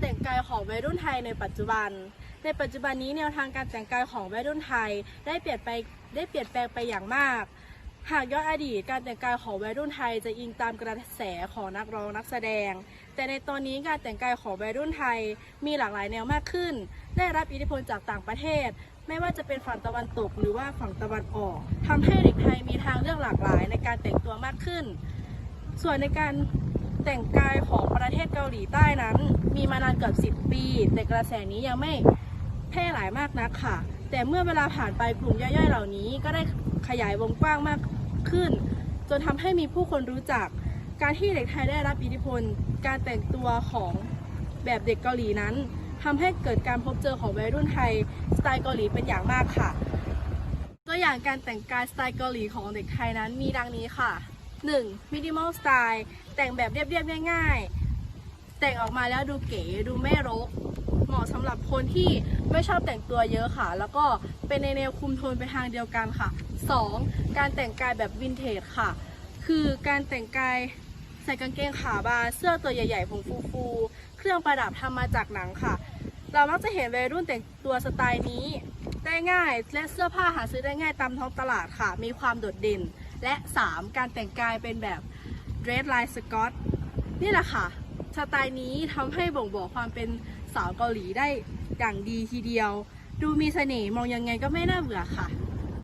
แต่งกายของวัยรุ่นไทยในปัจจุบัน ในปัจจุบันนี้แนวทางการแต่งกายของวัยรุ่นไทย ได้เปลี่ยนไปได้เปลี่ยนแปลงไปอย่างมาก หากย้อนอดีตการแต่งกายของวัยรุ่นไทยจะอิงตามกระแสของนักร้องนักแสดง แต่ในตอนนี้การแต่งกายของวัยรุ่นไทยมีหลากหลายแนวมากขึ้น ได้รับอิทธิพลจากต่างประเทศ ไม่ว่าจะเป็นฝั่งตะวันตกหรือว่าฝั่งตะวันออกทำให้เด็กไทยมีทางเลือกหลากหลายในการแต่งตัวมากขึ้น ส่วนในการ แต่งกายของประเทศเกาหลีใต้นั้น มีมานานเกือบ 10 ปี แต่กระแสนี้ยังไม่แพร่หลายมากนักค่ะ แต่เมื่อเวลาผ่านไปกลุ่มย่อยๆ เหล่านี้ก็ได้ขยายวงกว้างมากขึ้น จนทำให้มีผู้คนรู้จัก การที่เด็กไทยได้รับอิทธิพล การแต่งตัวของแบบเด็กเกาหลีนั้นทำให้เกิดการพบเจอของวัยรุ่นไทยสไตล์เกาหลีเป็นอย่างมากค่ะ ตัวอย่างการแต่งกายสไตล์เกาหลีของเด็กไทยนั้นมีดังนี้ค่ะ 1. minimal style แต่งแบบเรียบๆง่ายๆ แต่งออกมาแล้วดูเก๋ดูไม่รก เหมาะสำหรับคนที่ไม่ชอบแต่งตัวเยอะค่ะ แล้วก็เป็นในแนวคุมโทนไปทางเดียวกันค่ะ 2. การแต่งกายแบบวินเทจค่ะ คือการแต่งกายใส่กางเกงขาบานเสื้อตัวใหญ่ๆผมฟูๆเครื่องประดับทำมาจากหนังค่ะ เรามักจะเห็นวัยรุ่นแต่งตัวสไตล์นี้ได้ง่ายและเสื้อผ้าหาซื้อได้ง่ายตามท้องตลาดค่ะ มีความโดดเด่น และ 3. การแต่งกายเป็นแบบเดรสลายสก็อตนี่แหละค่ะสไตล์นี้ทำให้บ่งบอกความเป็นสาวเกาหลีได้อย่างดีทีเดียว ดูมีเสน่ห์มองยังไงก็ไม่น่าเบื่อค่ะ